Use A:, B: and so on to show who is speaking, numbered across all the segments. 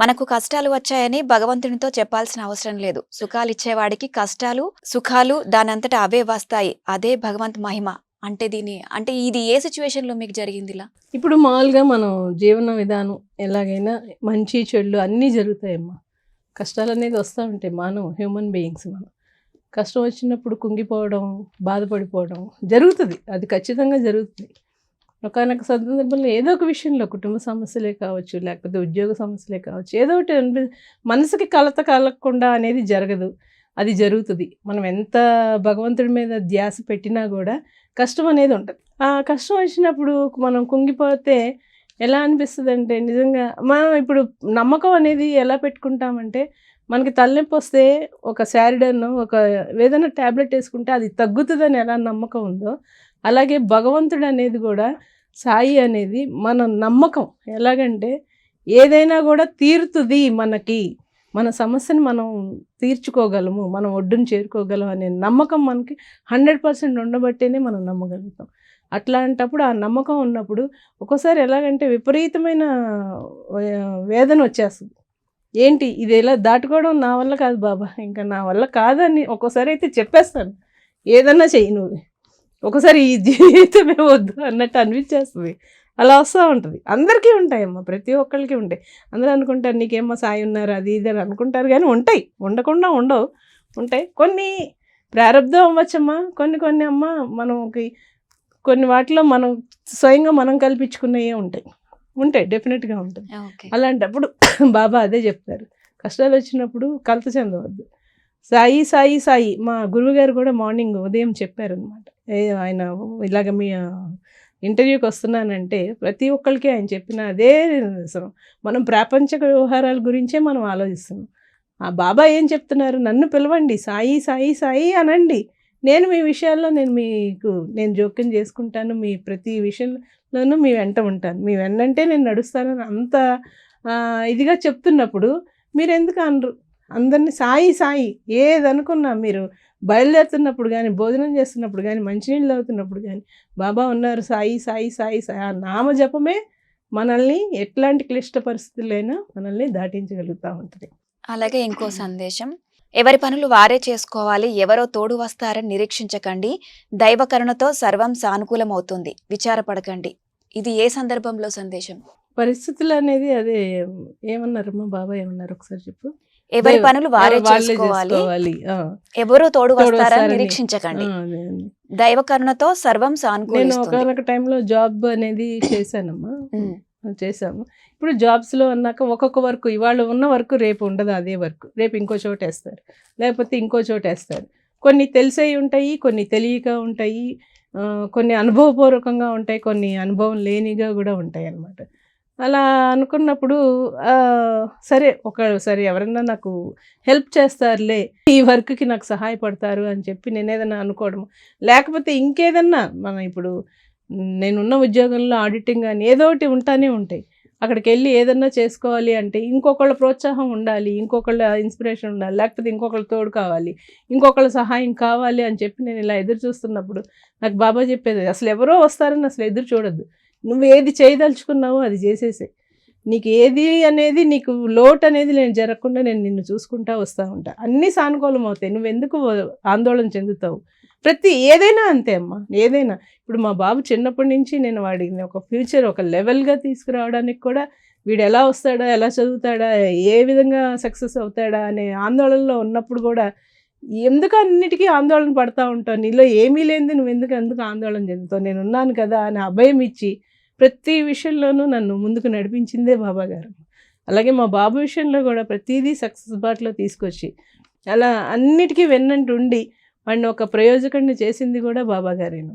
A: మనకు కష్టాలు వచ్చాయని భగవంతునితో చెప్పాల్సిన అవసరం లేదు. సుఖాలు ఇచ్చేవాడికి కష్టాలు సుఖాలు దానంతట అవే వస్తాయి. అదే భగవంత్ మహిమ. అంటే దీని అంటే ఇది ఏ సిచ్యువేషన్లో మీకు జరిగింది ఇలా
B: ఇప్పుడు మామూలుగా మనం జీవన విధానం ఎలాగైనా మంచి చెడులు అన్నీ జరుగుతాయమ్మా. కష్టాలు అనేది వస్తూ ఉంటాయి మనం హ్యూమన్ బీయింగ్స్ మనం. కష్టం వచ్చినప్పుడు కుంగిపోవడం బాధపడిపోవడం జరుగుతుంది. అది ఖచ్చితంగా జరుగుతుంది. ఒకనొక సందర్భంలో ఏదో ఒక విషయంలో కుటుంబ సమస్యలే కావచ్చు లేకపోతే ఉద్యోగ సమస్యలే కావచ్చు ఏదో ఒకటి మనసుకి కలత కలగకుండా అనేది జరగదు. అది జరుగుతుంది. మనం ఎంత భగవంతుడి మీద ధ్యాస పెట్టినా కూడా కష్టం అనేది ఉంటుంది. ఆ కష్టం వచ్చినప్పుడు మనం కుంగిపోతే ఎలా అనిపిస్తుంది అంటే నిజంగా మనం ఇప్పుడు నమ్మకం అనేది ఎలా పెట్టుకుంటామంటే మనకి తలనొప్పి వస్తే ఒక శారిడన్ ఒక ఏదైనా ట్యాబ్లెట్ వేసుకుంటే అది తగ్గుతుందని ఎలా నమ్మకం ఉందో అలాగే భగవంతుడు అనేది కూడా సాయి అనేది మన నమ్మకం. ఎలాగంటే ఏదైనా కూడా తీరుతుంది మనకి. మన సమస్యను మనం తీర్చుకోగలము మనం ఒడ్డును చేరుకోగలం అనే నమ్మకం మనకి హండ్రెడ్ పర్సెంట్ ఉండబట్టేనే మనం నమ్మగలుగుతాం. అట్లాంటప్పుడు ఆ నమ్మకం ఉన్నప్పుడు ఒక్కోసారి ఎలాగంటే విపరీతమైన వేదన వచ్చేస్తుంది. ఏంటి? ఇది ఎలా దాటుకోవడం నా వల్ల కాదు బాబా ఇంకా నా వల్ల కాదని ఒక్కోసారి అయితే చెప్పేస్తాను. ఏదన్నా చెయ్యి నువ్వు. ఒకసారి ఈ జీవితమే వద్దు అన్నట్టు అనిపించేస్తుంది. అలా వస్తూ ఉంటుంది. అందరికీ ఉంటాయమ్మా ప్రతి ఒక్కరికి ఉంటాయి. అందరూ అనుకుంటారు నీకేమో సాయి ఉన్నారు అది ఇది అని అనుకుంటారు కానీ ఉంటాయి. ఉండకుండా ఉండవు. ఉంటాయి. కొన్ని ప్రారంధం అవ్వచ్చమ్మా. కొన్ని కొన్ని అమ్మ మనకి కొన్ని వాటిలో మనం స్వయంగా మనం కల్పించుకున్నవే ఉంటాయి. ఉంటాయి. డెఫినెట్గా ఉంటాయి. అలాంటప్పుడు బాబా అదే చెప్తారు. కష్టాలు వచ్చినప్పుడు కలత చెందవద్దు. సాయి సాయి సాయి మా గురువుగారు కూడా మార్నింగ్ ఉదయం చెప్పారనమాట ఆయన ఇలాగ మీ ఇంటర్వ్యూకి వస్తున్నానంటే ప్రతి ఒక్కరికి ఆయన చెప్పిన అదే నిదర్శనం మనం ప్రాపంచ వ్యవహారాల గురించే మనం ఆలోచిస్తున్నాం. ఆ బాబా ఏం చెప్తున్నారు? నన్ను పిలవండి. సాయి సాయి సాయి అనండి. నేను మీ విషయాల్లో నేను మీకు నేను జోక్యం చేసుకుంటాను. మీ ప్రతి విషయంలోనూ మీ వెంట ఉంటాను. మీ వెన్నంటే నేను నడుస్తానని అంత ఇదిగా చెప్తున్నప్పుడు మీరు ఎందుకు అనరు? అందరినీ సాయి సాయి ఏదనుకున్నా మీరు బయలుదేరుతున్నప్పుడు కానీ భోజనం చేస్తున్నప్పుడు కానీ మంచినీళ్ళు అవుతున్నప్పుడు కానీ బాబా ఉన్నారు సాయి సాయి సాయి సాయి ఆ నామజపమే మనల్ని ఎట్లాంటి క్లిష్ట పరిస్థితులైనా మనల్ని దాటించగలుగుతూ ఉంటుంది.
A: అలాగే ఇంకో సందేశం. ఎవరి పనులు వారే చేసుకోవాలి ఎవరో తోడు వస్తారని నిరీక్షించకండి. దైవ కరుణతో సర్వం సానుకూలమవుతుంది. విచారపడకండి. ఇది ఏ సందర్భంలో సందేశం?
B: పరిస్థితులు అనేది అదే ఏమన్నారమ్మా బాబా ఏమన్నారు? ఒకసారి చెప్పు.
A: ఎవరి పనులు వారే చేసుకోవాలి. ఎవరు తోడు వస్తారని. నిరీక్షించకండి. దైవ కరుణతో సర్వం సానుకూలిస్తుంది.
B: టైంలో జాబ్ అనేది చేశానమ్మా. చేసాము ఇప్పుడు జాబ్స్లో అన్నాక ఒక్కొక్క వర్క్ ఇవాళ ఉన్న వర్క్ రేపు ఉండదు అదే వర్క్. రేపు ఇంకో చోట వేస్తారు. లేకపోతే ఇంకో చోట వేస్తారు. కొన్ని తెలిసేవి ఉంటాయి కొన్ని తెలియక ఉంటాయి. కొన్ని అనుభవపూర్వకంగా ఉంటాయి కొన్ని అనుభవం లేనిగా కూడా ఉంటాయి అన్నమాట అలా అనుకున్నప్పుడు ఆ, సరే ఒకసారి నాకు హెల్ప్ చేస్తారులే ఈ వర్క్కి నాకు సహాయపడతారు అని చెప్పి నేను ఏదైనా అనుకోవడం లేకపోతే ఇంకేదన్నా మనం ఇప్పుడు నేనున్న ఉద్యోగంలో ఆడిటింగ్ అని ఏదో ఒకటి ఉంటానే ఉంటాయి. అక్కడికి వెళ్ళి ఏదన్నా చేసుకోవాలి అంటే ఇంకొకళ్ళ ప్రోత్సాహం ఉండాలి ఇంకొకళ్ళ ఇన్స్పిరేషన్ ఉండాలి లేకపోతే ఇంకొకళ్ళ తోడు కావాలి ఇంకొకళ్ళ సహాయం కావాలి అని చెప్పి నేను ఇలా ఎదురు చూస్తున్నప్పుడు నాకు బాబా చెప్పేది అసలు ఎవరో వస్తారని అసలు ఎదురు చూడద్దు. నువ్వు ఏది చేయదలుచుకున్నావో అది చేసేసే. నీకు ఏది అనేది నీకు లోటు అనేది నేను జరగకుండా నేను నిన్ను చూసుకుంటా వస్తూ ఉంటా. అన్నీ సానుకూలం అవుతాయి. నువ్వు ఎందుకు ఆందోళన చెందుతావు? ప్రతి ఏదైనా అంతే అమ్మా. ఏదైనా. ఇప్పుడు మా బాబు చిన్నప్పటి నుంచి నేను వాడిని ఒక ఫ్యూచర్ ఒక లెవెల్గా తీసుకురావడానికి కూడా వీడు ఎలా వస్తాడా ఎలా చదువుతాడా ఏ విధంగా సక్సెస్ అవుతాడా అనే ఆందోళనలో ఉన్నప్పుడు కూడా ఎందుకు అన్నిటికీ ఆందోళన పడతా ఉంటావు? నీలో ఏమీ లేనిది నువ్వు ఎందుకు ఎందుకు ఆందోళన చెందుతావు? నేను ఉన్నాను కదా అని అభయం ఇచ్చి ప్రతి విషయంలోనూ నన్ను ముందుకు నడిపించిందే బాబా గారు. అలాగే మా బాబు విషయంలో కూడా ప్రతిదీ సక్సెస్ బాట్లో తీసుకొచ్చి అలా అన్నిటికీ వెన్నంటి ఉండి వాడిని ఒక ప్రయోజకుడిని చేసింది కూడా బాబా గారేను.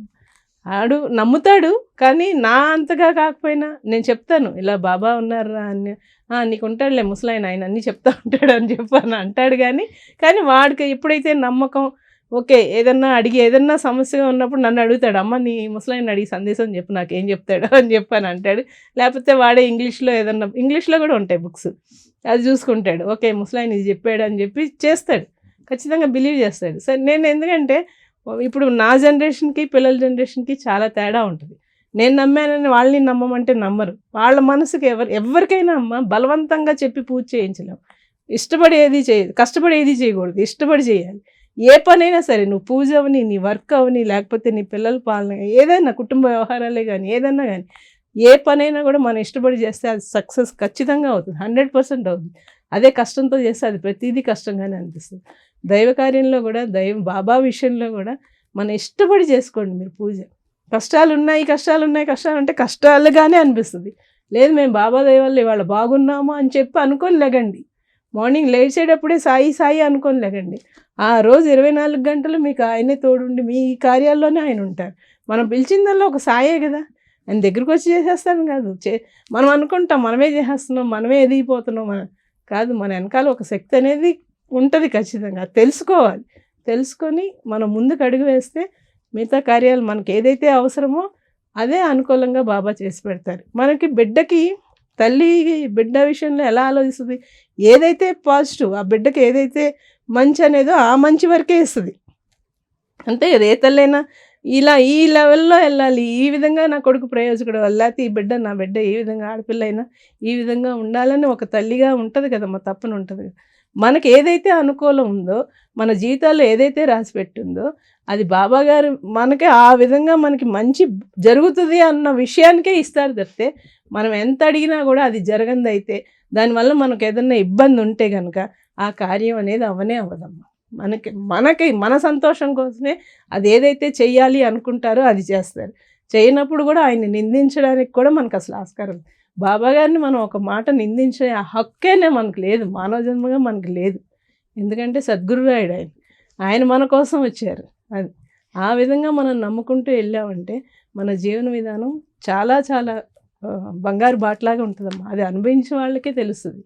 B: ఆడు నమ్ముతాడు కానీ నా అంతగా కాకపోయినా నేను చెప్తాను ఇలా బాబా ఉన్నారా అని "ఆ, నీకు ఉంటాడులే ముసలాయన ఆయన అన్నీ చెప్తా ఉంటాడు అని చెప్పాను అంటాడు కానీ కానీ వాడికి ఎప్పుడైతే నమ్మకం ఓకే ఏదన్నా అడిగి ఏదన్నా సమస్యగా ఉన్నప్పుడు నన్ను అడుగుతాడు అమ్మ నీ ముసలాయన అడిగి సందేశం చెప్పు నాకు ఏం చెప్తాడు అని చెప్పాను అంటాడు. లేకపోతే వాడే ఇంగ్లీష్లో ఏదన్నా ఇంగ్లీష్లో కూడా ఉంటాయి బుక్స్. అది చూసుకుంటాడు. ఓకే ముసలాయన ఇది చెప్పాడు అని చెప్పి చేస్తాడు. ఖచ్చితంగా బిలీవ్ చేస్తాడు. సరే నేను ఎందుకంటే ఇప్పుడు నా జనరేషన్కి పిల్లల జనరేషన్కి చాలా తేడా ఉంటుంది. నేను నమ్మానని వాళ్ళని నమ్మమంటే నమ్మరు. వాళ్ళ మనసుకి ఎవరు ఎవరికైనా అమ్మ బలవంతంగా చెప్పి పూజ చేయించలేము ఇష్టపడి ఏది చేయదు కష్టపడి ఏది చేయకూడదు. ఇష్టపడి చేయాలి. ఏ పనైనా సరే నువ్వు పూజ అవని నీ వర్క్ అవని లేకపోతే నీ పిల్లల పాలన ఏదైనా కుటుంబ వ్యవహారాలే కానీ ఏదైనా కానీ ఏ పనైనా కూడా మనం ఇష్టపడి చేస్తే అది సక్సెస్ ఖచ్చితంగా అవుతుంది హండ్రెడ్ పర్సెంట్ అవుతుంది. అదే కష్టంతో చేస్తే అది ప్రతిదీ కష్టంగానే అనిపిస్తుంది. దైవ కార్యంలో కూడా దైవ బాబా విషయంలో కూడా మనం ఇష్టపడి చేసుకోండి మీరు పూజ. కష్టాలు ఉన్నాయి కష్టాలు ఉన్నాయి కష్టాలు అంటే కష్టాలుగానే అనిపిస్తుంది. లేదు మేము బాబా దైవాళ్ళు ఇవాళ బాగున్నాము అని చెప్పి అనుకొని లేగండి. మార్నింగ్ లేచేటప్పుడే సాయి సాయి అనుకొని లేగండి. ఆ రోజు ఇరవై నాలుగు గంటలు మీకు ఆయనే తోడుండి మీ కార్యాల్లోనే ఆయన ఉంటారు మనం పిలిచిందల్లా ఒక సాయే కదా. ఆయన దగ్గరికి వచ్చి చేసేస్తాను కాదు. చే మనం అనుకుంటాం మనమే చేసేస్తున్నాం మనమే ఎదిగిపోతున్నాం మన కాదు మన వెనకాల ఒక శక్తి అనేది ఉంటుంది ఖచ్చితంగా. తెలుసుకోవాలి. తెలుసుకొని మనం ముందుకు అడుగు వేస్తే మిగతా కార్యాలు మనకి ఏదైతే అవసరమో అదే అనుకూలంగా బాబా చేసి పెడతారు. మనకి బిడ్డకి తల్లి బిడ్డ విషయంలో ఎలా ఆలోచిస్తుంది? ఏదైతే పాజిటివ్ ఆ బిడ్డకి ఏదైతే మంచి అనేదో ఆ మంచి వరకే ఇస్తుంది. అంతే కదా ఏ తల్లైనా ఇలా ఈ లెవెల్లో వెళ్ళాలి ఈ విధంగా నా కొడుకు ప్రయోజకుడు లేకపోతే ఈ బిడ్డ నా బిడ్డ ఏ విధంగా ఆడపిల్ల అయినా ఈ విధంగా ఉండాలని ఒక తల్లిగా ఉంటుంది కదా మా ఉంటుంది కదా. మనకి ఏదైతే అనుకూలం ఉందో మన జీవితాల్లో ఏదైతే రాసి పెట్టిందో అది బాబా గారు మనకి ఆ విధంగా మనకి మంచి జరుగుతుంది అన్న విషయానికే ఇస్తారు తప్పితే మనం ఎంత అడిగినా కూడా అది జరగంది అయితే దానివల్ల మనకు ఏదన్నా ఇబ్బంది ఉంటే కనుక ఆ కార్యం అనేది అవనే అవ్వదమ్మా మనకి మనకి మన సంతోషం కోసమే అది ఏదైతే చెయ్యాలి అనుకుంటారో అది చేస్తారు. చేయనప్పుడు కూడా ఆయన్ని నిందించడానికి కూడా మనకు అసలు ఆస్కారం బాబా గారిని మనం ఒక మాట నిందించే ఆ హక్కేనే మనకు లేదు. మానవ జన్మగా మనకు లేదు. ఎందుకంటే సద్గురురాయుడు ఆయన. ఆయన మన కోసం వచ్చారు. అది. ఆ విధంగా మనం నమ్ముకుంటూ వెళ్ళామంటే మన జీవన విధానం చాలా చాలా బంగారు బాటలాగా ఉంటుందమ్మా. అది అనుభవించిన వాళ్ళకే తెలుస్తుంది.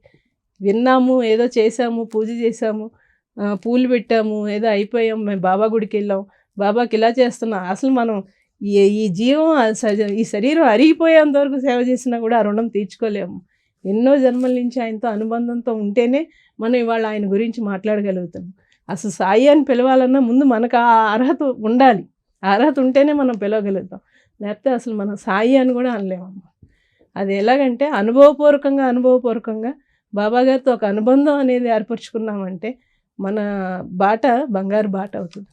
B: విన్నాము ఏదో చేసాము పూజ చేసాము పూలు పెట్టాము ఏదో అయిపోయాం మేము బాబా గుడికి వెళ్ళాం. బాబాకి ఇలా చేస్తున్నాం. అసలు మనం ఈ ఈ జీవం ఈ శరీరం అరిగిపోయేంత వరకు సేవ చేసినా కూడా ఆ రుణం తీర్చుకోలేము. ఎన్నో జన్మల నుంచి ఆయనతో అనుబంధంతో ఉంటేనే మనం ఇవాళ ఆయన గురించి మాట్లాడగలుగుతాం. అసలు సాయి అని పిలవాలన్నా ముందు మనకు ఆ అర్హత ఉండాలి. ఆ అర్హత ఉంటేనే మనం పిలవగలుగుతాం. లేకపోతే అసలు మనం సాయి అని కూడా అనలేమమ్మ. అది ఎలాగంటే అనుభవపూర్వకంగా అనుభవపూర్వకంగా బాబా గారితో ఒక అనుబంధం అనేది ఏర్పరచుకున్నామంటే మన బాట బంగారు బాట అవుతుంది.